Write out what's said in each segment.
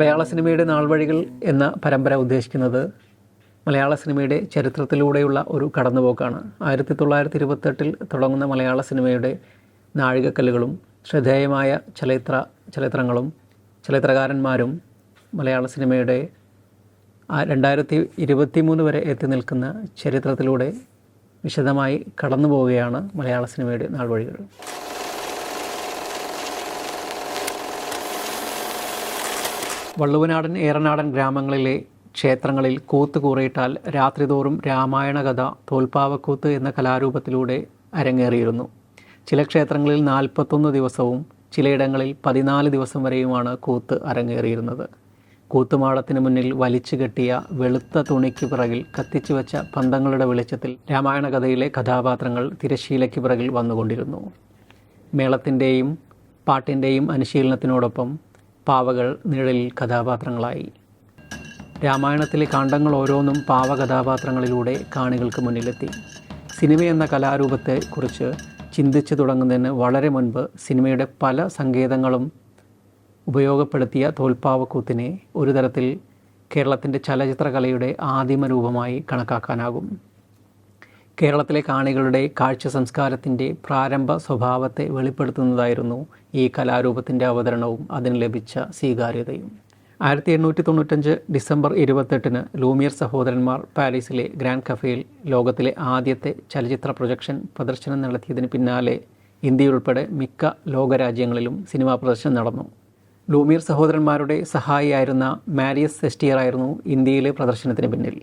മലയാള സിനിമയുടെ നാൾവഴികൾ എന്ന പരമ്പര ഉദ്ദേശിക്കുന്നത് മലയാള സിനിമയുടെ ചരിത്രത്തിലൂടെയുള്ള ഒരു കടന്നുപോക്കാണ്. ആയിരത്തി തൊള്ളായിരത്തി ഇരുപത്തെട്ടിൽ തുടങ്ങുന്ന മലയാള സിനിമയുടെ നാഴികക്കല്ലുകളും ശ്രദ്ധേയമായ ചലച്ചിത്ര ചലച്ചിത്രങ്ങളും ചലച്ചിത്രകാരന്മാരും മലയാള സിനിമയുടെ രണ്ടായിരത്തി ഇരുപത്തി മൂന്ന് വരെ എത്തി നിൽക്കുന്ന ചരിത്രത്തിലൂടെ വിശദമായി കടന്നു പോവുകയാണ് മലയാള സിനിമയുടെ നാൾവഴികൾ. വള്ളുവനാടൻ ഏറനാടൻ ഗ്രാമങ്ങളിലെ ക്ഷേത്രങ്ങളിൽ കൂത്ത് കൂറിയിട്ടാൽ രാത്രിതോറും രാമായണ കഥ തോൽപ്പാവക്കൂത്ത് എന്ന കലാരൂപത്തിലൂടെ അരങ്ങേറിയിരുന്നു. ചില ക്ഷേത്രങ്ങളിൽ നാൽപ്പത്തൊന്ന് ദിവസവും ചിലയിടങ്ങളിൽ പതിനാല് ദിവസം വരെയുമാണ് കൂത്ത് അരങ്ങേറിയിരുന്നത്. കൂത്തുമാടത്തിന് മുന്നിൽ വലിച്ചു കെട്ടിയ വെളുത്ത തുണിക്ക് പിറകിൽ കത്തിച്ചു വെച്ച പന്തങ്ങളുടെ വെളിച്ചത്തിൽ രാമായണ കഥയിലെ കഥാപാത്രങ്ങൾ തിരശീലയ്ക്ക് പിറകിൽ വന്നുകൊണ്ടിരുന്നു. മേളത്തിന്റെയും പാട്ടിന്റെയും അനുശീലനത്തിനോടൊപ്പം പാവകൾ നിഴലിൽ കഥാപാത്രങ്ങളായി. രാമായണത്തിലെ കാണ്ഡങ്ങൾ ഓരോന്നും പാവ കഥാപാത്രങ്ങളിലൂടെ കാണികൾക്ക് മുന്നിലെത്തി. സിനിമ എന്ന കലാരൂപത്തെക്കുറിച്ച് ചിന്തിച്ചു തുടങ്ങുന്നതിന് വളരെ മുൻപ് സിനിമയുടെ പല സങ്കേതങ്ങളും ഉപയോഗപ്പെടുത്തിയ തോൽപ്പാവക്കൂത്തിനെ ഒരു തരത്തിൽ കേരളത്തിന്റെ ചലച്ചിത്രകലയുടെ ആദിമ രൂപമായി കണക്കാക്കാനാകും. കേരളത്തിലെ കാണികളുടെ കാഴ്ച സംസ്കാരത്തിന്റെ പ്രാരംഭ സ്വഭാവത്തെ വെളിപ്പെടുത്തുന്നതായിരുന്നു ഈ കലാരൂപത്തിന്റെ അവതരണവും അതിന് ലഭിച്ച സ്വീകാര്യതയും. ആയിരത്തി എണ്ണൂറ്റി തൊണ്ണൂറ്റഞ്ച് ഡിസംബർ ഇരുപത്തെട്ടിന് ലൂമിയർ സഹോദരന്മാർ പാരീസിലെ ഗ്രാൻഡ് കഫേയിൽ ലോകത്തിലെ ആദ്യത്തെ ചലച്ചിത്ര പ്രൊജക്ഷൻ പ്രദർശനം നടത്തിയതിന് പിന്നാലെ ഇന്ത്യയുൾപ്പെടെ മിക്ക ലോകരാജ്യങ്ങളിലും സിനിമാ പ്രദർശനം നടന്നു. ലൂമിയർ സഹോദരന്മാരുടെ സഹായിയായിരുന്ന മാരിയസ് സെസ്റ്റിയർ ആയിരുന്നു ഇന്ത്യയിലെ പ്രദർശനത്തിന് പിന്നിൽ.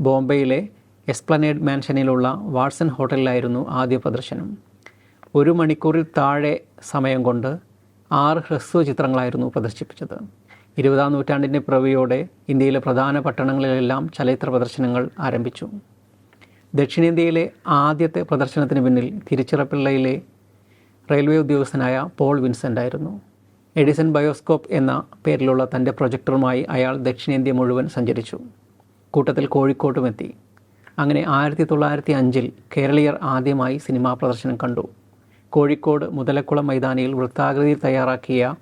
ബോംബെയിലെ എസ്പ്ലനേഡ് മാൻഷനിലുള്ള വാട്സൺ ഹോട്ടലിലായിരുന്നു ആദ്യ പ്രദർശനം. ഒരു മണിക്കൂറിൽ താഴെ സമയം കൊണ്ട് ആറ് ഹ്രസ്വ ചിത്രങ്ങളായിരുന്നു പ്രദർശിപ്പിച്ചത്. ഇരുപതാം നൂറ്റാണ്ടിന്റെ പ്രവിയോടെ ഇന്ത്യയിലെ പ്രധാന പട്ടണങ്ങളിലെല്ലാം ചലച്ചിത്ര പ്രദർശനങ്ങൾ ആരംഭിച്ചു. ദക്ഷിണേന്ത്യയിലെ ആദ്യത്തെ പ്രദർശനത്തിന് പിന്നിൽ തിരുച്ചിറപ്പിള്ളയിലെ റെയിൽവേ ഉദ്യോഗസ്ഥനായ പോൾ വിൻസെന്റ് ആയിരുന്നു. എഡിസൺ ബയോസ്കോപ്പ് എന്ന പേരിലുള്ള തന്റെ പ്രൊജക്ടറുമായി അയാൾ ദക്ഷിണേന്ത്യ മുഴുവൻ സഞ്ചരിച്ചു. കൂട്ടത്തിൽ കോഴിക്കോട്ടുമെത്തി അങ്ങനെ ആയിരത്തി തൊള്ളായിരത്തി അഞ്ചിൽ കേരളീയർ ആദ്യമായി സിനിമാ പ്രദർശനം കണ്ടു. കോഴിക്കോട് മുതലക്കുളം മൈതാനിയിൽ വൃത്താകൃതിയിൽ തയ്യാറാക്കിയ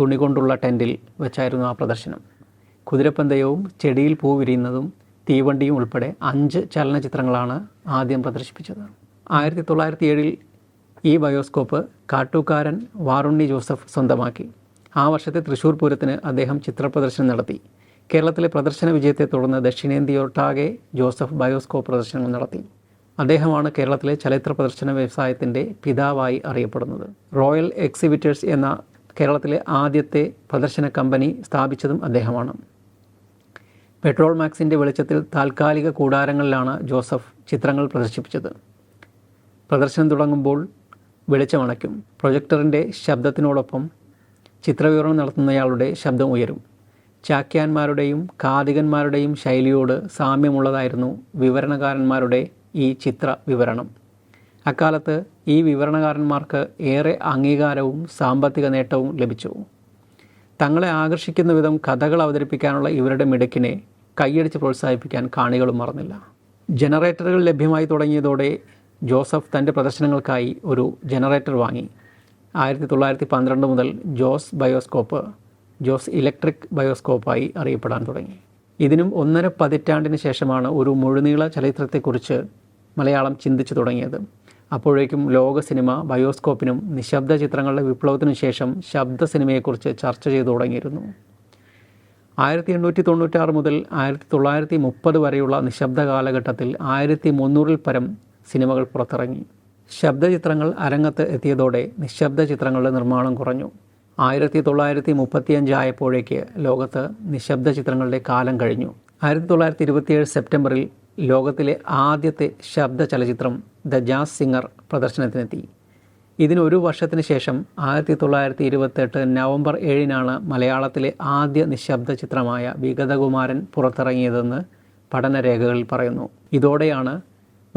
തുണി കൊണ്ടുള്ള ടെന്റിൽ വെച്ചായിരുന്നു ആ പ്രദർശനം. കുതിരപ്പന്തയവും ചെടിയിൽ പൂ വിരിയുന്നതും തീവണ്ടിയും ഉൾപ്പെടെ അഞ്ച് ചലനചിത്രങ്ങളാണ് ആദ്യം പ്രദർശിപ്പിച്ചത്. ആയിരത്തി തൊള്ളായിരത്തി ഏഴിൽ ഈ ബയോസ്കോപ്പ് കാട്ടൂക്കാരൻ വാറുണ്ണി ജോസഫ് സ്വന്തമാക്കി. ആ വർഷത്തെ തൃശ്ശൂർ പൂരത്തിന് അദ്ദേഹം ചിത്രപ്രദർശനം നടത്തി. കേരളത്തിലെ പ്രദർശന വിജയത്തെ തുടർന്ന് ദക്ഷിണേന്ത്യയൊട്ടാകെ ജോസഫ് ബയോസ്കോപ്പ് പ്രദർശനങ്ങൾ നടത്തി. അദ്ദേഹമാണ് കേരളത്തിലെ ചലച്ചിത്ര പ്രദർശന വ്യവസായത്തിന്റെ പിതാവായി അറിയപ്പെടുന്നത്. റോയൽ എക്സിബിറ്റേഴ്സ് എന്ന കേരളത്തിലെ ആദ്യത്തെ പ്രദർശന കമ്പനി സ്ഥാപിച്ചതും അദ്ദേഹമാണ്. പെട്രോൾ മാക്സിന്റെ വെളിച്ചത്തിൽ താൽക്കാലിക കൂടാരങ്ങളിലാണ് ജോസഫ് ചിത്രങ്ങൾ പ്രദർശിപ്പിച്ചത്. പ്രദർശനം തുടങ്ങുമ്പോൾ വെളിച്ചമണയ്ക്കും പ്രൊജക്ടറിന്റെ ശബ്ദത്തിനോടൊപ്പം ചിത്രവിവരണം നടത്തുന്നയാളുടെ ശബ്ദം ഉയരും. ചാക്യാന്മാരുടെയും കാതികന്മാരുടെയും ശൈലിയോട് സാമ്യമുള്ളതായിരുന്നു വിവരണകാരന്മാരുടെ ഈ ചിത്ര വിവരണം അക്കാലത്ത് ഈ വിവരണകാരന്മാർക്ക് ഏറെ അംഗീകാരവും സാമ്പത്തിക നേട്ടവും ലഭിച്ചു. തങ്ങളെ ആകർഷിക്കുന്ന വിധം കഥകൾ അവതരിപ്പിക്കാനുള്ള ഇവരുടെ മിടുക്കിനെ കൈയടിച്ച് പ്രോത്സാഹിപ്പിക്കാൻ കാണികളും മറന്നില്ല. ജനറേറ്ററുകൾ ലഭ്യമായി തുടങ്ങിയതോടെ ജോസഫ് തന്റെ പ്രദർശനങ്ങൾക്കായി ഒരു ജനറേറ്റർ വാങ്ങി. ആയിരത്തി തൊള്ളായിരത്തി പന്ത്രണ്ട് മുതൽ ജോസ് ബയോസ്കോപ്പ് ജോസ് ഇലക്ട്രിക് ബയോസ്കോപ്പായി അറിയപ്പെടാൻ തുടങ്ങി. ഇതിനും ഒന്നര പതിറ്റാണ്ടിന് ശേഷമാണ് ഒരു മുഴുനീള ചലച്ചിത്രത്തെക്കുറിച്ച് മലയാളം ചിന്തിച്ചു തുടങ്ങിയത്. അപ്പോഴേക്കും ലോക സിനിമ ബയോസ്കോപ്പിനും നിശബ്ദ ചിത്രങ്ങളുടെ വിപ്ലവത്തിനു ശേഷം ശബ്ദ സിനിമയെക്കുറിച്ച് ചർച്ച ചെയ്തു തുടങ്ങിയിരുന്നു. ആയിരത്തി എണ്ണൂറ്റി തൊണ്ണൂറ്റാറ് മുതൽ ആയിരത്തി തൊള്ളായിരത്തി മുപ്പത് വരെയുള്ള നിശബ്ദ കാലഘട്ടത്തിൽ ആയിരത്തി മുന്നൂറിൽ പരം സിനിമകൾ പുറത്തിറങ്ങി. ശബ്ദചിത്രങ്ങൾ അരങ്ങത്ത് എത്തിയതോടെ നിശബ്ദ ചിത്രങ്ങളുടെ നിർമ്മാണം കുറഞ്ഞു. ആയിരത്തി തൊള്ളായിരത്തി മുപ്പത്തിയഞ്ച് ആയപ്പോഴേക്ക് ലോകത്ത് നിശബ്ദ ചിത്രങ്ങളുടെ കാലം കഴിഞ്ഞു. ആയിരത്തി തൊള്ളായിരത്തി ഇരുപത്തിയേഴ് സെപ്റ്റംബറിൽ ലോകത്തിലെ ആദ്യത്തെ ശബ്ദ ചലച്ചിത്രം ദ ജാസ് സിംഗർ പ്രദർശനത്തിനെത്തി. ഇതിനൊരു വർഷത്തിന് ശേഷം ആയിരത്തി തൊള്ളായിരത്തി ഇരുപത്തെട്ട് നവംബർ ഏഴിനാണ് മലയാളത്തിലെ ആദ്യ നിശബ്ദ ചിത്രമായ വിഗതകുമാരൻ പുറത്തിറങ്ങിയതെന്ന് പഠനരേഖകളിൽ പറയുന്നു. ഇതോടെയാണ്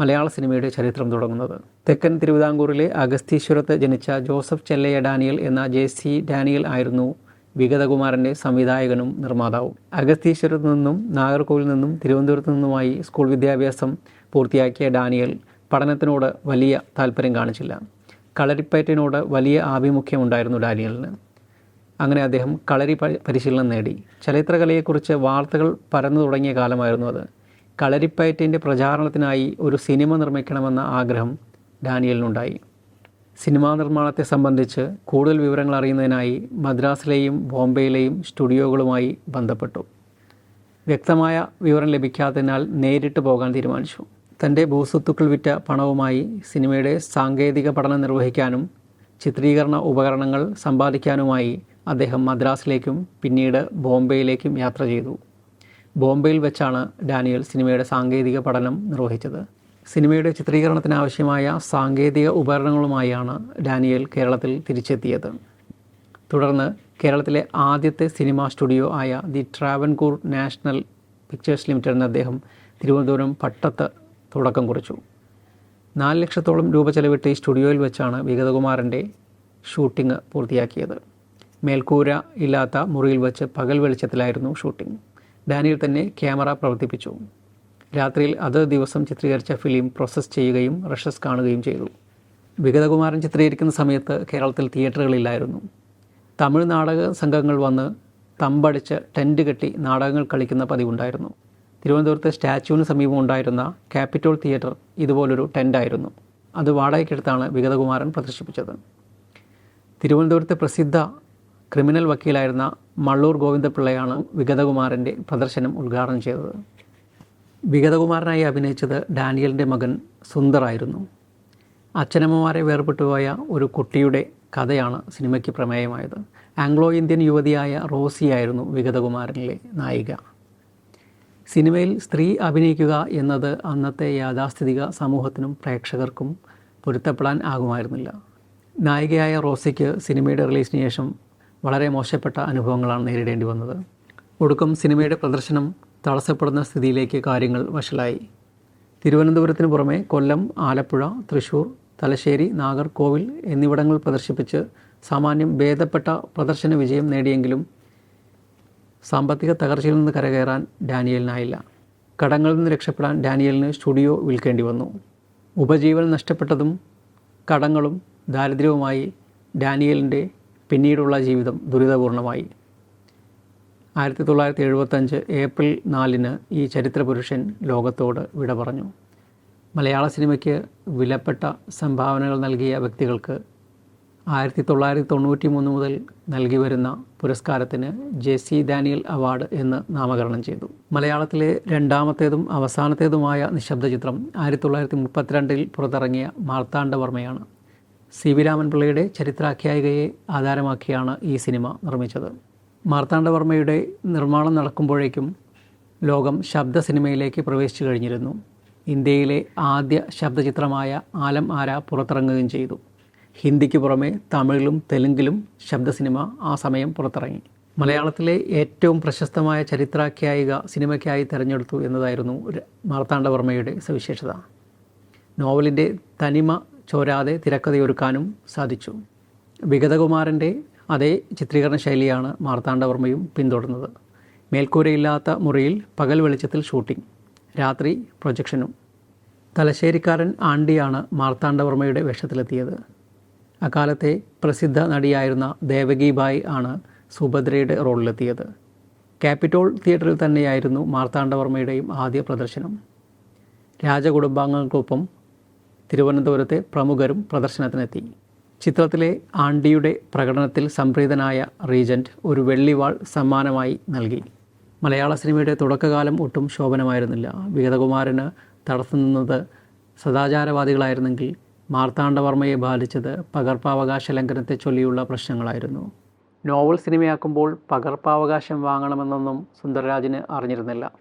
മലയാള സിനിമയുടെ ചരിത്രം തുടങ്ങുന്നത്. തെക്കൻ തിരുവിതാംകൂറിലെ അഗസ്തീശ്വരത്ത് ജനിച്ച ജോസഫ് ചെല്ലയ്യ ഡാനിയൽ എന്ന ജെ സി ഡാനിയൽ ആയിരുന്നു വിഗതകുമാരന്റെ സംവിധായകനും നിർമ്മാതാവും. അഗസ്തീശ്വരത്ത് നിന്നും നാഗർകോവിൽ നിന്നും തിരുവനന്തപുരത്ത് നിന്നുമായി സ്കൂൾ വിദ്യാഭ്യാസം പൂർത്തിയാക്കിയ ഡാനിയൽ പഠനത്തിനോട് വലിയ താല്പര്യം കാണിച്ചില്ല. കളരിപ്പയറ്റിനോട് വലിയ ആഭിമുഖ്യമുണ്ടായിരുന്നു ഡാനിയലിന്. അങ്ങനെ അദ്ദേഹം കളരി പരിശീലനം നേടി. ചരിത്രകലയെക്കുറിച്ച് വാർത്തകൾ പരന്നു തുടങ്ങിയ കാലമായിരുന്നു അത്. കളരിപ്പയറ്റിന്റെ പ്രചാരണത്തിനായി ഒരു സിനിമ നിർമ്മിക്കണമെന്ന ആഗ്രഹം ഡാനിയലിനുണ്ടായി. സിനിമാ നിർമ്മാണത്തെ സംബന്ധിച്ച് കൂടുതൽ വിവരങ്ങൾ അറിയുന്നതിനായി മദ്രാസിലെയും ബോംബെയിലെയും സ്റ്റുഡിയോകളുമായി ബന്ധപ്പെട്ടു. വ്യക്തമായ വിവരം ലഭിക്കാത്തതിനാൽ നേരിട്ട് പോകാൻ തീരുമാനിച്ചു. തന്റെ ഭൂസ്വത്തുക്കൾ വിറ്റ പണവുമായി സിനിമയുടെ സാങ്കേതിക പഠനം നിർവഹിക്കാനും ചിത്രീകരണ ഉപകരണങ്ങൾ സമ്പാദിക്കാനുമായി അദ്ദേഹം മദ്രാസിലേക്കും പിന്നീട് ബോംബെയിലേക്കും യാത്ര ചെയ്തു. ബോംബെയിൽ വെച്ചാണ് ഡാനിയൽ സിനിമയുടെ സാങ്കേതിക പഠനം നിർവഹിച്ചത്. സിനിമയുടെ ചിത്രീകരണത്തിനാവശ്യമായ സാങ്കേതിക ഉപകരണങ്ങളുമായാണ് ഡാനിയൽ കേരളത്തിൽ തിരിച്ചെത്തിയത്. തുടർന്ന് കേരളത്തിലെ ആദ്യത്തെ സിനിമാ സ്റ്റുഡിയോ ആയ ദി ട്രാവൻകൂർ നാഷണൽ പിക്ചേഴ്സ് ലിമിറ്റഡിന് അദ്ദേഹം തിരുവനന്തപുരം പട്ടത്ത് തുടക്കം കുറിച്ചു. നാല് ലക്ഷത്തോളം രൂപ ചെലവിട്ട് ഈ സ്റ്റുഡിയോയിൽ വെച്ചാണ് വിഗതകുമാരന്റെ ഷൂട്ടിംഗ് പൂർത്തിയാക്കിയത്. മേൽക്കൂര ഇല്ലാത്ത മുറിയിൽ വെച്ച് പകൽ വെളിച്ചത്തിലായിരുന്നു ഷൂട്ടിംഗ്. ഡാനിയൽ തന്നെ ക്യാമറ പ്രവർത്തിപ്പിച്ചു. രാത്രിയിൽ അത് ദിവസം ചിത്രീകരിച്ച ഫിലിം പ്രോസസ്സ് ചെയ്യുകയും റഷസ് കാണുകയും ചെയ്തു. വിഗതകുമാരൻ ചിത്രീകരിക്കുന്ന സമയത്ത് കേരളത്തിൽ തിയേറ്ററുകളില്ലായിരുന്നു. തമിഴ് നാടക സംഘങ്ങൾ വന്ന് തമ്പടിച്ച് ടെന്റ് കെട്ടി നാടകങ്ങൾ കളിക്കുന്ന പതിവുണ്ടായിരുന്നു. തിരുവനന്തപുരത്തെ സ്റ്റാച്യുവിന് സമീപം ഉണ്ടായിരുന്ന ക്യാപിറ്റോൾ തിയേറ്റർ ഇതുപോലൊരു ടെന്റായിരുന്നു അത് വാടകയ്ക്കെടുത്താണ് വിഗതകുമാരൻ പ്രദർശിപ്പിച്ചത്. തിരുവനന്തപുരത്തെ പ്രസിദ്ധ ക്രിമിനൽ വക്കീലായിരുന്ന മള്ളൂർ ഗോവിന്ദപിള്ളയാണ് വിഗതകുമാരന്റെ പ്രദർശനം ഉദ്ഘാടനം ചെയ്തത്. വിഗതകുമാരനായി അഭിനയിച്ചത് ഡാനിയലിന്റെ മകൻ സുന്ദറായിരുന്നു. അച്ഛനമ്മമാരെ വേർപെട്ടുപോയ ഒരു കുട്ടിയുടെ കഥയാണ് സിനിമയ്ക്ക് പ്രമേയമായത്. ആംഗ്ലോ ഇന്ത്യൻ യുവതിയായ റോസിയായിരുന്നു വിഗതകുമാരനിലെ നായിക. സിനിമയിൽ സ്ത്രീ അഭിനയിക്കുക എന്നത് അന്നത്തെ യാഥാസ്ഥിതിക സമൂഹത്തിനും പ്രേക്ഷകർക്കും പൊരുത്തപ്പെടാൻ ആകുമായിരുന്നില്ല. നായികയായ റോസിക്ക് സിനിമയുടെ റിലീസിന് ശേഷം വളരെ മോശപ്പെട്ട അനുഭവങ്ങളാണ് നേരിടേണ്ടി വന്നത്. ഒടുക്കം സിനിമയുടെ പ്രദർശനം തടസ്സപ്പെടുന്ന സ്ഥിതിയിലേക്ക് കാര്യങ്ങൾ വഷളായി. തിരുവനന്തപുരത്തിന് പുറമെ കൊല്ലം ആലപ്പുഴ തൃശൂർ തലശ്ശേരി നാഗർകോവിൽ എന്നിവിടങ്ങൾ പ്രദർശിപ്പിച്ച് സാമാന്യം ഭേദപ്പെട്ട പ്രദർശന വിജയം നേടിയെങ്കിലും സാമ്പത്തിക തകർച്ചയിൽ നിന്ന് കരകയറാൻ ഡാനിയലിനായില്ല കടങ്ങളിൽ നിന്ന് രക്ഷപ്പെടാൻ ഡാനിയലിന് സ്റ്റുഡിയോ വിൽക്കേണ്ടി വന്നു. ഉപജീവനം നഷ്ടപ്പെട്ടതും കടങ്ങളും ദാരിദ്ര്യവുമായി ഡാനിയലിന്റെ പിന്നീടുള്ള ജീവിതം ദുരിതപൂർണമായി. ആയിരത്തി തൊള്ളായിരത്തി എഴുപത്തഞ്ച് ഏപ്രിൽ നാലിന് ഈ ചരിത്രപുരുഷൻ ലോകത്തോട് വിട പറഞ്ഞു. മലയാള സിനിമയ്ക്ക് വിലപ്പെട്ട സംഭാവനകൾ നൽകിയ വ്യക്തികൾക്ക് ആയിരത്തി തൊള്ളായിരത്തി തൊണ്ണൂറ്റി മൂന്ന് മുതൽ നൽകി വരുന്ന പുരസ്കാരത്തിന് ജെ സി ഡാനിയൽ അവാർഡ് എന്ന് നാമകരണം ചെയ്തു. മലയാളത്തിലെ രണ്ടാമത്തേതും അവസാനത്തേതുമായ നിശബ്ദ ചിത്രം ആയിരത്തി തൊള്ളായിരത്തി മുപ്പത്തിരണ്ടിൽ പുറത്തിറങ്ങിയ മാർത്താണ്ഡവർമ്മയാണ്. സി വി രാമൻപിള്ളയുടെ ചരിത്രാഖ്യായികയെ ആധാരമാക്കിയാണ് ഈ സിനിമ നിർമ്മിച്ചത്. മാർത്താണ്ഡവർമ്മയുടെ നിർമ്മാണം നടക്കുമ്പോഴേക്കും ലോകം ശബ്ദ സിനിമയിലേക്ക് പ്രവേശിച്ചു കഴിഞ്ഞിരുന്നു. ഇന്ത്യയിലെ ആദ്യ ശബ്ദചിത്രമായ ആലം ആര പുറത്തിറങ്ങുകയും ചെയ്തു. ഹിന്ദിക്ക് പുറമെ തമിഴിലും തെലുങ്കിലും ശബ്ദ സിനിമ ആ സമയം പുറത്തിറങ്ങി. മലയാളത്തിലെ ഏറ്റവും പ്രശസ്തമായ ചരിത്രാഖ്യായിക സിനിമയ്ക്കായി തിരഞ്ഞെടുത്തു എന്നതായിരുന്നു മാർത്താണ്ഡവർമ്മയുടെ സവിശേഷത. നോവലിന്റെ തനിമ ചോരാതെ തിരക്കഥയൊരുക്കാനും സാധിച്ചു. വിഗതകുമാരന്റെ അതേ ചിത്രീകരണ ശൈലിയാണ് മാർത്താണ്ഡവർമ്മയും പിന്തുടർന്നത്. മേൽക്കൂരയില്ലാത്ത മുറിയിൽ പകൽ വെളിച്ചത്തിൽ ഷൂട്ടിംഗ് രാത്രി പ്രൊജക്ഷനും. തലശ്ശേരിക്കാരൻ ആണ്ടിയാണ് മാർത്താണ്ഡവർമ്മയുടെ വേഷത്തിലെത്തിയത്. അക്കാലത്തെ പ്രസിദ്ധ നടിയായിരുന്ന ദേവകി ബായ് ആണ് സുഭദ്രയുടെ റോളിലെത്തിയത്. ക്യാപിറ്റോൾ തിയേറ്ററിൽ തന്നെയായിരുന്നു മാർത്താണ്ഡവർമ്മയുടെയും ആദ്യ പ്രദർശനം. രാജകുടുംബാംഗങ്ങൾക്കൊപ്പം തിരുവനന്തപുരത്തെ പ്രമുഖരും പ്രദർശനത്തിനെത്തി. ചിത്രത്തിലെ ആണ്ടിയുടെ പ്രകടനത്തിൽ സംപ്രീതനായ റീജന്റ് ഒരു വെള്ളിവാൾ സമ്മാനമായി നൽകി. മലയാള സിനിമയുടെ തുടക്കകാലം ഒട്ടും ശോഭനമായിരുന്നില്ല. വിഗതകുമാരന് തടസ്സം നിന്നത് സദാചാരവാദികളായിരുന്നെങ്കിൽ മാർത്താണ്ഡവർമ്മയെ ബാധിച്ചത് പകർപ്പവകാശ ലംഘനത്തെ ചൊല്ലിയുള്ള പ്രശ്നങ്ങളായിരുന്നു. നോവൽ സിനിമയാക്കുമ്പോൾ പകർപ്പവകാശം വാങ്ങണമെന്നൊന്നും സുന്ദരരാജന് അറിഞ്ഞിരുന്നില്ല.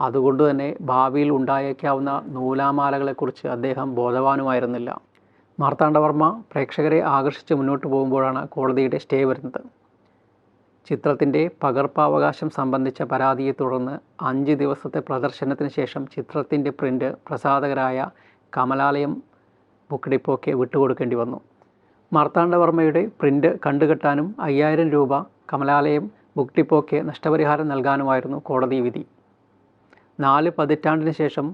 അതുകൊണ്ട് തന്നെ ഭാവിയിൽ ഉണ്ടായേക്കാവുന്ന നൂലാമാലകളെക്കുറിച്ച് അദ്ദേഹം ബോധവാനുമായിരുന്നില്ല. മാർത്താണ്ഡവർമ്മ പ്രേക്ഷകരെ ആകർഷിച്ച് മുന്നോട്ട് പോകുമ്പോഴാണ് കോടതിയുടെ സ്റ്റേ വരുന്നത്. ചിത്രത്തിന്റെ പകർപ്പവകാശം സംബന്ധിച്ച പരാതിയെ തുടർന്ന് അഞ്ച് ദിവസത്തെ പ്രദർശനത്തിന് ശേഷം ചിത്രത്തിന്റെ പ്രിന്റ് പ്രസാധകരായ കമലാലയം ബുക്ക് ഡിപ്പോയ്ക്ക് വിട്ടുകൊടുക്കേണ്ടി വന്നു. മാർത്താണ്ഡവർമ്മയുടെ പ്രിന്റ് കണ്ടുകെട്ടാനും അയ്യായിരം രൂപ കമലാലയം ബുക്ക് ഡിപ്പോയ്ക്ക് നഷ്ടപരിഹാരം നൽകാനുമായിരുന്നു കോടതി വിധി. നാല് പതിറ്റാണ്ടിന് ശേഷം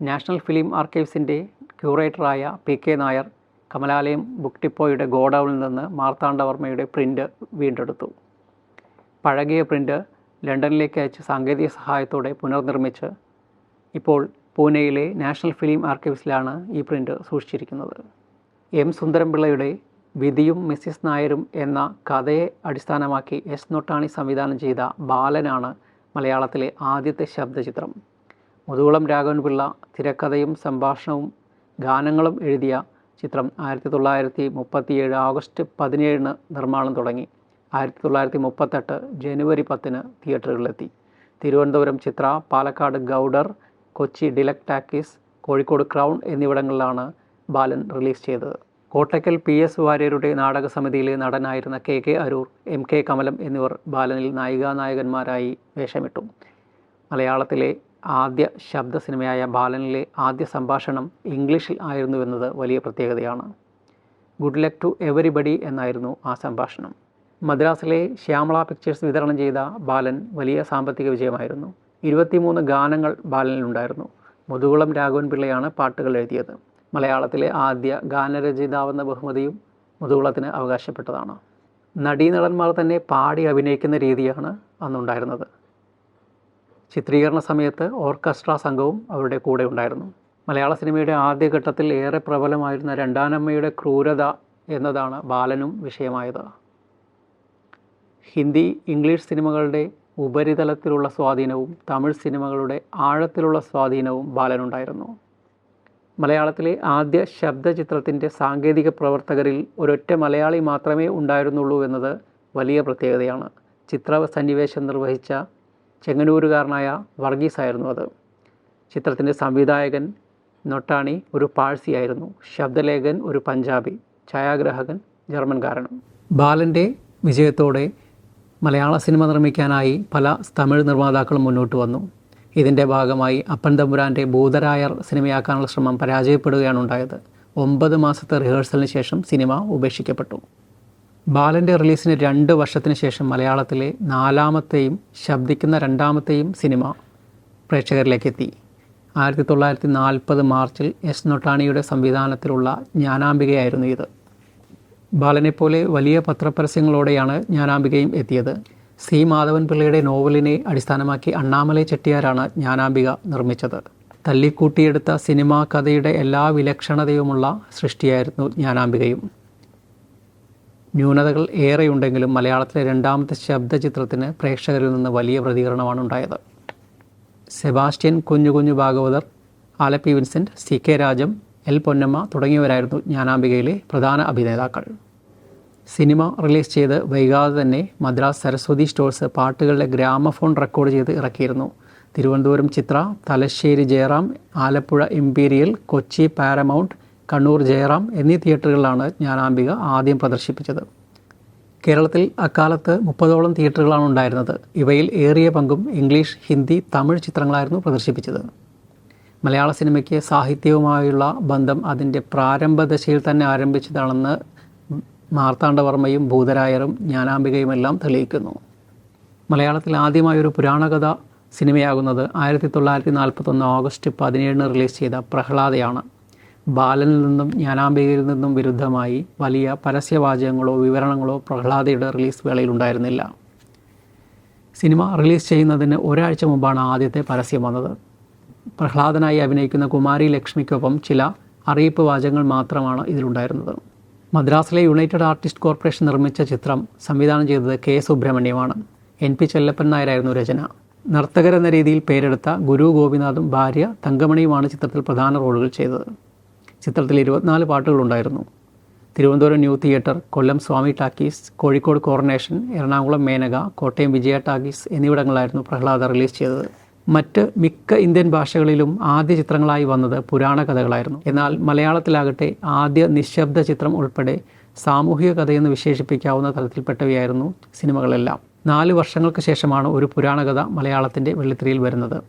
നാഷണൽ ഫിലിം ആർക്കൈവ്സിന്റെ ക്യൂറേറ്ററായ P K Nair Kamalalayam book ഡിപ്പോയുടെ ഗോഡൌണിൽ നിന്ന് മാർത്താണ്ഡവർമ്മയുടെ പ്രിന്റ് വീണ്ടെടുത്തു. പഴകിയ പ്രിന്റ് ലണ്ടനിലേക്ക് അയച്ച് സാങ്കേതിക സഹായത്തോടെ പുനർനിർമ്മിച്ച് ഇപ്പോൾ പൂനെയിലെ നാഷണൽ ഫിലിം ആർക്കൈവ്സിലാണ് ഈ പ്രിന്റ് സൂക്ഷിച്ചിരിക്കുന്നത്. എം സുന്ദരംപിള്ളയുടെ വിധിയും മിസ്സിസ് നായരും എന്ന കഥയെ അടിസ്ഥാനമാക്കി എസ് നൊട്ടാണി സംവിധാനം ചെയ്ത ബാലനാണ് മലയാളത്തിലെ ആദ്യത്തെ ശബ്ദചിത്രം. മുതുകുളം രാഘവൻപിള്ള തിരക്കഥയും സംഭാഷണവും ഗാനങ്ങളും എഴുതിയ ചിത്രം ആയിരത്തി തൊള്ളായിരത്തി മുപ്പത്തിയേഴ് ആഗസ്റ്റ് പതിനേഴിന് നിർമ്മാണം തുടങ്ങി. ആയിരത്തി തൊള്ളായിരത്തി മുപ്പത്തെട്ട് ജനുവരി പത്തിന് തിയേറ്ററുകളിലെത്തി. തിരുവനന്തപുരം ചിത്ര പാലക്കാട് ഗൗഡർ കൊച്ചി ഡിലക്ടാക്കീസ് കോഴിക്കോട് ക്രൗൺ എന്നിവിടങ്ങളിലാണ് ബാലൻ റിലീസ് ചെയ്തത്. കോട്ടയ്ക്കൽ പി എസ് വാര്യരുടെ നാടകസമിതിയിലെ നടനായിരുന്ന K K Aroor M K Kamalam എന്നിവർ ബാലനിൽ നായികാനായകന്മാരായി വേഷമിട്ടു. മലയാളത്തിലെ ആദ്യ ശബ്ദ സിനിമയായ ബാലനിലെ ആദ്യ സംഭാഷണം ഇംഗ്ലീഷിൽ ആയിരുന്നുവെന്നത് വലിയ പ്രത്യേകതയാണ്. ഗുഡ് ലക്ക് ടു എവരിബഡി എന്നായിരുന്നു ആ സംഭാഷണം. മദ്രാസിലെ ശ്യാമള പിക്ചേഴ്സ് വിതരണം ചെയ്ത ബാലൻ വലിയ സാമ്പത്തിക വിജയമായിരുന്നു. ഇരുപത്തിമൂന്ന് ഗാനങ്ങൾ ബാലനിലുണ്ടായിരുന്നു. മുതുകുളം രാഘവൻ പിള്ളയാണ് പാട്ടുകൾ എഴുതിയത്. മലയാളത്തിലെ ആദ്യ ഗാനരചയിതാവെന്ന ബഹുമതിയും മുതുകുളത്തിന് അവകാശപ്പെട്ടതാണ്. നടീനടന്മാർ തന്നെ പാടി അഭിനയിക്കുന്ന രീതിയാണ് അന്നുണ്ടായിരുന്നത്. ചിത്രീകരണ സമയത്ത് ഓർക്കസ്ട്ര സംഘവും അവരുടെ കൂടെ ഉണ്ടായിരുന്നു. മലയാള സിനിമയുടെ ആദ്യഘട്ടത്തിൽ ഏറെ പ്രബലമായിരുന്ന രണ്ടാനമ്മയുടെ ക്രൂരത എന്നതാണ് ബാലനും വിഷയമായത്. ഹിന്ദി ഇംഗ്ലീഷ് സിനിമകളുടെ ഉപരിതലത്തിലുള്ള സ്വാധീനവും തമിഴ് സിനിമകളുടെ ആഴത്തിലുള്ള സ്വാധീനവും ബാലനുണ്ടായിരുന്നു. മലയാളത്തിലെ ആദ്യ ശബ്ദചിത്രത്തിന്റെ സാങ്കേതിക പ്രവർത്തകരിൽ ഒരൊറ്റ മലയാളി മാത്രമേ ഉണ്ടായിരുന്നുള്ളൂ എന്നത് വലിയ പ്രത്യേകതയാണ്. ചിത്ര സന്നിവേശം നിർവഹിച്ച ചെങ്ങന്നൂരുകാരനായ വർഗീസ് ആയിരുന്നു അത്. ചിത്രത്തിന്റെ സംവിധായകൻ നൊട്ടാണി ഒരു പാഴ്സിയായിരുന്നു. ശബ്ദലേഖൻ ഒരു പഞ്ചാബി. ഛായാഗ്രാഹകൻ ജർമ്മൻകാരനും. ബാലന്റെ വിജയത്തോടെ മലയാള സിനിമ നിർമ്മിക്കാനായി പല തമിഴ് നിർമ്മാതാക്കളും മുന്നോട്ട് വന്നു. ഇതിന്റെ ഭാഗമായി അപ്പൻ തമ്പുരാന്റെ ഭൂതരായർ സിനിമയാക്കാനുള്ള ശ്രമം പരാജയപ്പെടുകയാണ് ഉണ്ടായത്. ഒമ്പത് മാസത്തെ റിഹേഴ്സലിന് ശേഷം സിനിമ ഉപേക്ഷിക്കപ്പെട്ടു. ബാലന്റെ റിലീസിന് രണ്ട് വർഷത്തിന് ശേഷം മലയാളത്തിലെ നാലാമത്തെയും ശബ്ദിക്കുന്ന രണ്ടാമത്തെയും സിനിമ പ്രേക്ഷകരിലേക്ക് എത്തി ആയിരത്തി തൊള്ളായിരത്തി നാൽപ്പത് മാർച്ചിൽ എസ് നൊട്ടാണിയുടെ സംവിധാനത്തിലുള്ള ജ്ഞാനാംബികയായിരുന്നു ഇത്. ബാലനെപ്പോലെ വലിയ പത്രപരസ്യങ്ങളോടെയാണ് ജ്ഞാനാംബികയും എത്തിയത്. സി. മാധവൻ പിള്ളയുടെ നോവലിനെ അടിസ്ഥാനമാക്കി അണ്ണാമലൈ ചെട്ടിയാരാണ് ജ്ഞാനാംബിക നിർമ്മിച്ചത്. തല്ലിക്കൂട്ടിയെടുത്ത സിനിമാ കഥയുടെ എല്ലാ വിലക്ഷണതയുമുള്ള സൃഷ്ടിയായിരുന്നു ജ്ഞാനാംബികയും. ന്യൂനതകൾ ഏറെയുണ്ടെങ്കിലും മലയാളത്തിലെ രണ്ടാമത്തെ ശബ്ദചിത്രത്തിന് പ്രേക്ഷകരിൽ നിന്ന് വലിയ പ്രതികരണമാണ് ഉണ്ടായത്. Sebastian Kunju Kunju Bhagavathar Alleppey Vincent C. K. Rajam L. Ponnamma തുടങ്ങിയവരായിരുന്നു ജ്ഞാനാംബികയിലെ പ്രധാന അഭിനേതാക്കൾ. സിനിമ റിലീസ് ചെയ്ത് വൈകാതെ തന്നെ മദ്രാസ് സരസ്വതി സ്റ്റോഴ്സ് പാട്ടുകളുടെ ഗ്രാമഫോൺ റെക്കോർഡ് ചെയ്ത് ഇറക്കിയിരുന്നു. തിരുവനന്തപുരം ചിത്ര തലശ്ശേരി ജയറാം ആലപ്പുഴ എംപീരിയൽ കൊച്ചി പാരമൗണ്ട് കണ്ണൂർ ജയറാം എന്നീ തിയേറ്ററുകളിലാണ് ജ്ഞാനാംബിക ആദ്യം പ്രദർശിപ്പിച്ചത്. കേരളത്തിൽ അക്കാലത്ത് മുപ്പതോളം തിയേറ്ററുകളാണ് ഉണ്ടായിരുന്നത്. ഇവയിൽ ഏറിയ പങ്കും ഇംഗ്ലീഷ് ഹിന്ദി തമിഴ് ചിത്രങ്ങളായിരുന്നു പ്രദർശിപ്പിച്ചത്. മലയാള സിനിമയ്ക്ക് സാഹിത്യവുമായുള്ള ബന്ധം അതിന്റെ പ്രാരംഭ ദശയിൽ തന്നെ ആരംഭിച്ചതാണെന്ന് മാർത്താണ്ഡവർമ്മയും ഭൂതരായരും ജ്ഞാനാംബികയുമെല്ലാം തെളിയിക്കുന്നു. മലയാളത്തിൽ ആദ്യമായൊരു പുരാണകഥ സിനിമയാകുന്നത് ആയിരത്തി തൊള്ളായിരത്തി നാൽപ്പത്തൊന്ന് ഓഗസ്റ്റ് പതിനേഴിന് റിലീസ് ചെയ്ത പ്രഹ്ലാദയാണ്. ബാലനിൽ നിന്നും ജ്ഞാനാംബികയിൽ നിന്നും വിരുദ്ധമായി വലിയ പരസ്യവാചകങ്ങളോ വിവരണങ്ങളോ പ്രഹ്ലാദയുടെ റിലീസ് വേളയിൽ ഉണ്ടായിരുന്നില്ല സിനിമ റിലീസ് ചെയ്യുന്നതിന് ഒരാഴ്ച മുമ്പാണ് ആദ്യത്തെ പരസ്യം വന്നത്. പ്രഹ്ലാദനായി അഭിനയിക്കുന്ന കുമാരി ലക്ഷ്മിക്കൊപ്പം ചില അറിയിപ്പ് വാചകങ്ങൾ മാത്രമാണ് ഇതിലുണ്ടായിരുന്നത്. മദ്രാസിലെ യുണൈറ്റഡ് ആർട്ടിസ്റ്റ് കോർപ്പറേഷൻ നിർമ്മിച്ച ചിത്രം സംവിധാനം ചെയ്തത് കെ സുബ്രഹ്മണ്യമാണ്. എൻ പി ചെല്ലപ്പൻ നായരായിരുന്നു രചന. നർത്തകരെന്ന രീതിയിൽ പേരെടുത്ത ഗുരു ഗോപിനാഥും ഭാര്യ തങ്കമണിയുമാണ് ചിത്രത്തിൽ പ്രധാന റോളുകൾ ചെയ്തത്. ചിത്രത്തിൽ ഇരുപത്തിനാല് പാട്ടുകളുണ്ടായിരുന്നു. Thiruvananthapuram New Theatre Kollam Swami talkies Kozhikode Coronation Ernakulam Menaka Kottayam Vijaya talkies എന്നിവിടങ്ങളിലായിരുന്നു Prahlada release ചെയ്തത്. മറ്റ് മിക്ക ഇന്ത്യൻ ഭാഷകളിലും ആദ്യ ചിത്രങ്ങളായി വന്നത് പുരാണ കഥകളായിരുന്നു. എന്നാൽ മലയാളത്തിലാകട്ടെ ആദ്യ നിശബ്ദ ചിത്രം ഉൾപ്പെടെ സാമൂഹിക കഥയെന്ന് വിശേഷിപ്പിക്കാവുന്ന തലത്തിൽപ്പെട്ടവയായിരുന്നു സിനിമകളെല്ലാം. നാല് വർഷങ്ങൾക്ക് ശേഷമാണ് ഒരു പുരാണ കഥ മലയാളത്തിന്റെ വെള്ളിത്തിരയിൽ വരുന്നത്.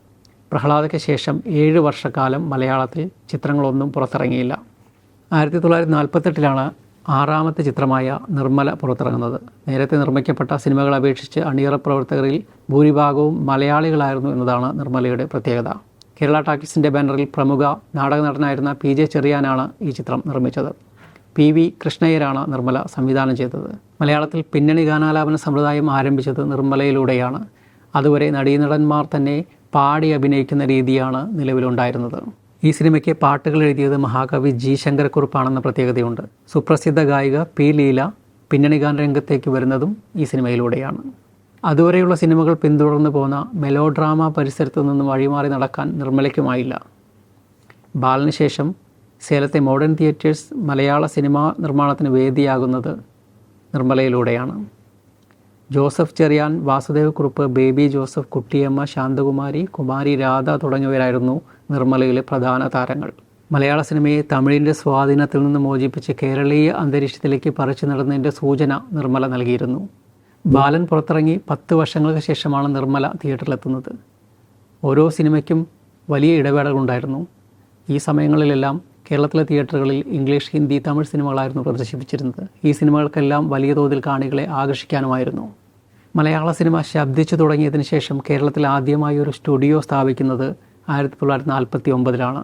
പ്രഹ്ലാദയ്ക്ക് ശേഷം ഏഴ് വർഷക്കാലം മലയാളത്തിൽ ചിത്രങ്ങളൊന്നും പുറത്തിറങ്ങിയില്ല. ആയിരത്തി തൊള്ളായിരത്തി നാൽപ്പത്തെട്ടിലാണ് ആറാമത്തെ ചിത്രമായ നിർമ്മല പുറത്തിറങ്ങുന്നത്. നേരത്തെ നിർമ്മിക്കപ്പെട്ട സിനിമകളെ അപേക്ഷിച്ച് അണിയറ പ്രവർത്തകരിൽ ഭൂരിഭാഗവും മലയാളികളായിരുന്നു എന്നതാണ് നിർമ്മലയുടെ പ്രത്യേകത. കേരള ടാക്കീസിന്റെ ബാനറിൽ പ്രമുഖ നാടക നടനായിരുന്ന പി ജെ ചെറിയാനാണ് ഈ ചിത്രം നിർമ്മിച്ചത്. പി വി കൃഷ്ണയ്യരാണ് നിർമ്മല സംവിധാനം ചെയ്തത്. മലയാളത്തിൽ പിന്നണി ഗാനാലാപന സമ്പ്രദായം ആരംഭിച്ചത് നിർമ്മലയിലൂടെയാണ്. അതുവരെ നടീനടന്മാർ തന്നെ പാടി അഭിനയിക്കുന്ന രീതിയാണ് നിലവിലുണ്ടായിരുന്നത്. ഈ സിനിമയ്ക്ക് പാട്ടുകൾ എഴുതിയത് മഹാകവി ജി ശങ്കരക്കുറുപ്പാണെന്ന പ്രത്യേകതയുണ്ട്. സുപ്രസിദ്ധ ഗായിക പി ലീല പിന്നണി ഗാന രംഗത്തേക്ക് വരുന്നതും ഈ സിനിമയിലൂടെയാണ്. അതുവരെയുള്ള സിനിമകൾ പിന്തുടർന്നു പോന്ന മെലോഡ്രാമ പരിസരത്തു നിന്നും വഴിമാറി നടക്കാൻ നിർമ്മലയ്ക്കുമായില്ല. ബാലന് ശേഷം സേലത്തെ മോഡേൺ തിയേറ്റേഴ്സ് മലയാള സിനിമാ നിർമ്മാണത്തിന് വേദിയാകുന്നത് നിർമ്മലയിലൂടെയാണ്. Joseph Cherian Vasudev Kurup Baby Joseph Kuttiyamma Santhakumari Kumari Radha തുടങ്ങിയവരായിരുന്നു നിർമ്മലയിലെ പ്രധാന താരങ്ങൾ. മലയാള സിനിമയെ തമിഴിന്റെ സ്വാധീനത്തിൽ നിന്ന് മോചിപ്പിച്ച് കേരളീയ അന്തരീക്ഷത്തിലേക്ക് പറിച്ചു നടന്നതിന്റെ സൂചന നിർമ്മല നൽകിയിരുന്നു. ബാലൻ പുറത്തിറങ്ങി പത്ത് വർഷങ്ങൾക്ക് ശേഷമാണ് നിർമ്മല തിയേറ്ററിലെത്തുന്നത്. ഓരോ സിനിമയ്ക്കും വലിയ ഇടവേളകളുണ്ടായിരുന്നു. ഈ സമയങ്ങളിലെല്ലാം കേരളത്തിലെ തിയേറ്ററുകളിൽ ഇംഗ്ലീഷ് ഹിന്ദി തമിഴ് സിനിമകളായിരുന്നു പ്രദർശിപ്പിച്ചിരുന്നത്. ഈ സിനിമകൾക്കെല്ലാം വലിയ തോതിൽ കാണികളെ ആകർഷിക്കാനുമായിരുന്നു. മലയാള സിനിമ ശബ്ദിച്ചു തുടങ്ങിയതിന് ശേഷം കേരളത്തിൽ ആദ്യമായി ഒരു സ്റ്റുഡിയോ സ്ഥാപിക്കുന്നത് ആയിരത്തി തൊള്ളായിരത്തി നാൽപ്പത്തി ഒമ്പതിലാണ്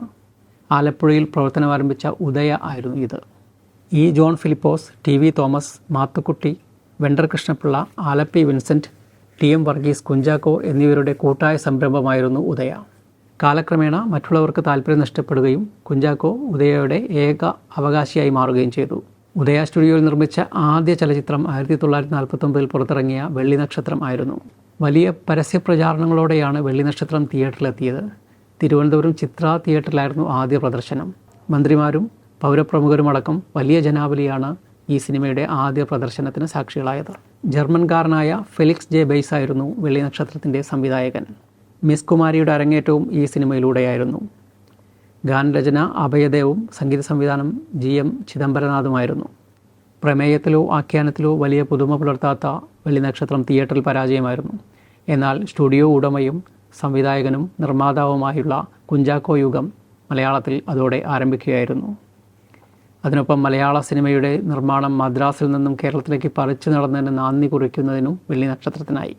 ആലപ്പുഴയിൽ പ്രവർത്തനം ആരംഭിച്ച ഉദയ ആയിരുന്നു ഇത്. E John Philipose T V Thomas Mathukutty Vendar Krishnapillai Alleppey Vincent T M Varghese Kunchacko എന്നിവരുടെ കൂട്ടായ സംരംഭമായിരുന്നു ഉദയ. കാലക്രമേണ മറ്റുള്ളവർക്ക് താല്പര്യം നഷ്ടപ്പെടുകയും കുഞ്ചാക്കോ ഉദയയുടെ ഏക അവകാശിയായി മാറുകയും ചെയ്തു. ഉദയ സ്റ്റുഡിയോയിൽ നിർമ്മിച്ച ആദ്യ ചലച്ചിത്രം ആയിരത്തി തൊള്ളായിരത്തി നാൽപ്പത്തൊമ്പതിൽ പുറത്തിറങ്ങിയ വെള്ളി നക്ഷത്രം ആയിരുന്നു. വലിയ പരസ്യപ്രചാരണങ്ങളോടെയാണ് വെള്ളി നക്ഷത്രം തിയേറ്ററിലെത്തിയത്. തിരുവനന്തപുരം ചിത്ര തിയേറ്ററിലായിരുന്നു ആദ്യ പ്രദർശനം. മന്ത്രിമാരും പൗരപ്രമുഖരുമടക്കം വലിയ ജനാവലിയാണ് ഈ സിനിമയുടെ ആദ്യ പ്രദർശനത്തിന് സാക്ഷികളായത്. ജർമ്മൻകാരനായ ഫെലിക്സ് ജെ ബെയ്സ് ആയിരുന്നു വെള്ളി നക്ഷത്രത്തിന്റെ സംവിധായകൻ. മിസ് കുമാരിയുടെ അരങ്ങേറ്റവും ഈ സിനിമയിലൂടെയായിരുന്നു. ഗാനരചന അഭയദേവും സംഗീത സംവിധാനം ജി എം ചിദംബരനാഥുമായിരുന്നു. പ്രമേയത്തിലോ ആഖ്യാനത്തിലോ വലിയ പുതുമ പുലർത്താത്ത വെള്ളി നക്ഷത്രം തിയേറ്ററിൽ പരാജയമായിരുന്നു. എന്നാൽ സ്റ്റുഡിയോ ഉടമയും സംവിധായകനും നിർമ്മാതാവുമായുള്ള കുഞ്ചാക്കോ യുഗം മലയാളത്തിൽ അതോടെ ആരംഭിക്കുകയായിരുന്നു. അതിനൊപ്പം മലയാള സിനിമയുടെ നിർമ്മാണം മദ്രാസിൽ നിന്നും കേരളത്തിലേക്ക് പറിച്ചു നടന്നതിന് നാന്ദി കുറിക്കുന്നതിനും വെള്ളി നക്ഷത്രത്തിനായി.